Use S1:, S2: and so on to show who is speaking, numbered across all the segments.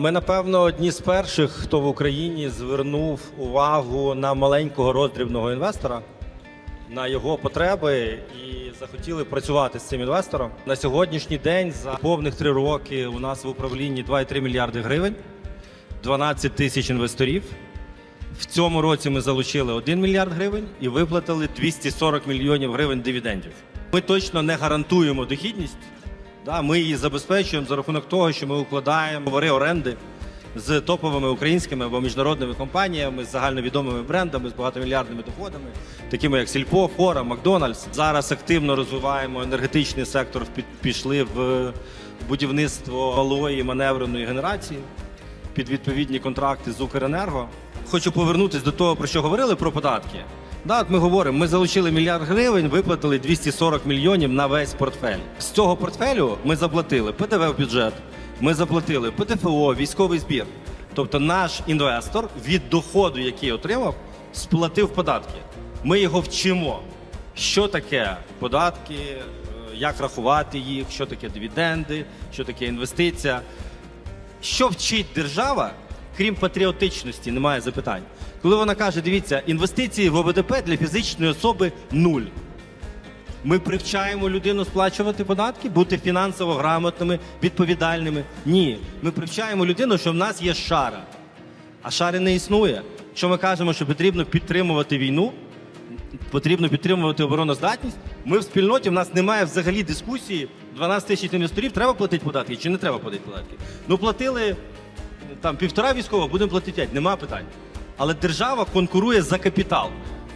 S1: Ми, напевно, одні з перших, хто в Україні звернув увагу на маленького роздрібного інвестора, на його потреби і захотіли працювати з цим інвестором. На сьогоднішній день за повних три роки у нас в управлінні 2,3 мільярди гривень, 12 тисяч інвесторів. В цьому році ми залучили 1 мільярд гривень і виплатили 240 мільйонів гривень дивідендів. Ми точно не гарантуємо дохідність. Да, ми її забезпечуємо за рахунок того, що ми укладаємо договори оренди з топовими українськими або міжнародними компаніями, з загальновідомими брендами, з багатомільярдними доходами, такими як Сільпо, Фора, Макдональдс. Зараз активно розвиваємо енергетичний сектор, пішли в будівництво малої маневреної генерації під відповідні контракти з Укренерго. Хочу повернутися до того, про що говорили про податки. Да, от ми говоримо, ми залучили мільярд гривень, виплатили 240 мільйонів на весь портфель. З цього портфелю ми заплатили ПДВ в бюджет, ми заплатили ПТФО, військовий збір. Тобто наш інвестор від доходу, який отримав, сплатив податки. Ми його вчимо, що таке податки, е, як рахувати їх, що таке дивіденди, що таке інвестиція. Що вчить держава, крім патріотичності, немає запитань. Коли вона каже, дивіться, інвестиції в ОВДП для фізичної особи нуль. Ми привчаємо людину сплачувати податки, бути фінансово грамотними, відповідальними. Ні. Ми привчаємо людину, що в нас є шара. А шари не існує. Що ми кажемо, що потрібно підтримувати війну, потрібно підтримувати обороноздатність. Ми в спільноті, в нас немає взагалі дискусії. 12 тисяч інвесторів, треба платити податки чи не треба платити податки. Ну платили там півтора військового, будемо платити 5, нема питань. Але держава конкурує за капітал.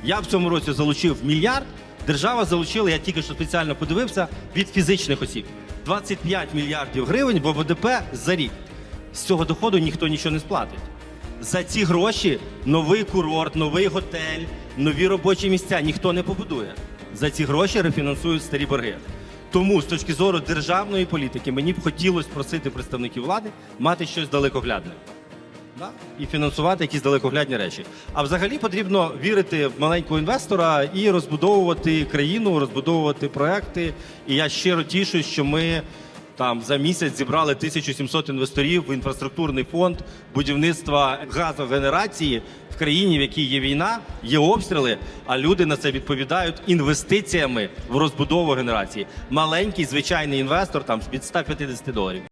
S1: Я в цьому році залучив мільярд. Держава залучила, я тільки що спеціально подивився, від фізичних осіб. 25 мільярдів гривень в ОВДП за рік. З цього доходу ніхто нічого не сплатить. За ці гроші новий курорт, новий готель, нові робочі місця ніхто не побудує. За ці гроші рефінансують старі борги. Тому з точки зору державної політики мені б хотілося просити представників влади мати щось далекоглядне. Да? І фінансувати якісь далекоглядні речі. А взагалі потрібно вірити в маленького інвестора і розбудовувати країну, розбудовувати проекти. І я щиро тішусь, що ми там за місяць зібрали 1700 інвесторів в інфраструктурний фонд будівництва газогенерації в країні, в якій є війна, є обстріли, а люди на це відповідають інвестиціями в розбудову генерації. Маленький звичайний інвестор там від 150 доларів.